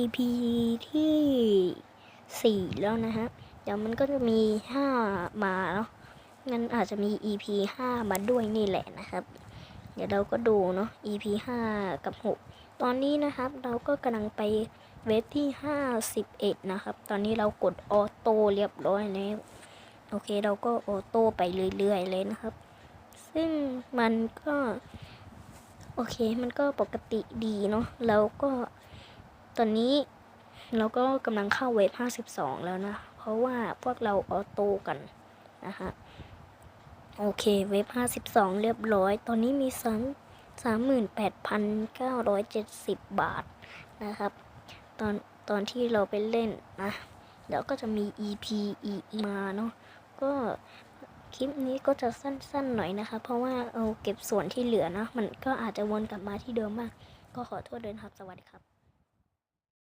EP ที่สี่แล้วนะฮะ เดี๋ยวมันก็จะมีห้ามาเนาะงั้นอาจจะมี EP ห้ามาด้วยนี่แหละนะครับ เดี๋ยวเราก็ดูเนาะ EP ห้ากับหกตอนนี้นะครับเราก็กำลังไปเว็บที่ห้าสิบเอ็ดนะครับ ตอนนี้เรากดออโต้เรียบร้อยแล้วโอเคเราก็ออโต้ไปเรื่อยๆเลยนะครับ ซึ่งมันก็ โอเคมันก็ปกติดีเนาะแล้วก็ ตอนนี้เราก็กำลังเข้าเว็บ52 แล้วนะ เพราะว่าพวกเราออโต้กันนะฮะ โอเค เว็บ52 เรียบร้อย ตอนนี้มี3 38,970 บาทนะครับ ตอนตอนที่เราไปเล่นนะแล้วก็จะมี EP อีกมาเนาะ ก็คลิปนี้ก็จะสั้นๆหน่อยนะคะ เพราะว่าเอาเก็บส่วนที่เหลือนะ มันก็อาจจะวนกลับมาที่เดิมบ้างก็ขอโทษด้วยนครับ สวัสดีครับ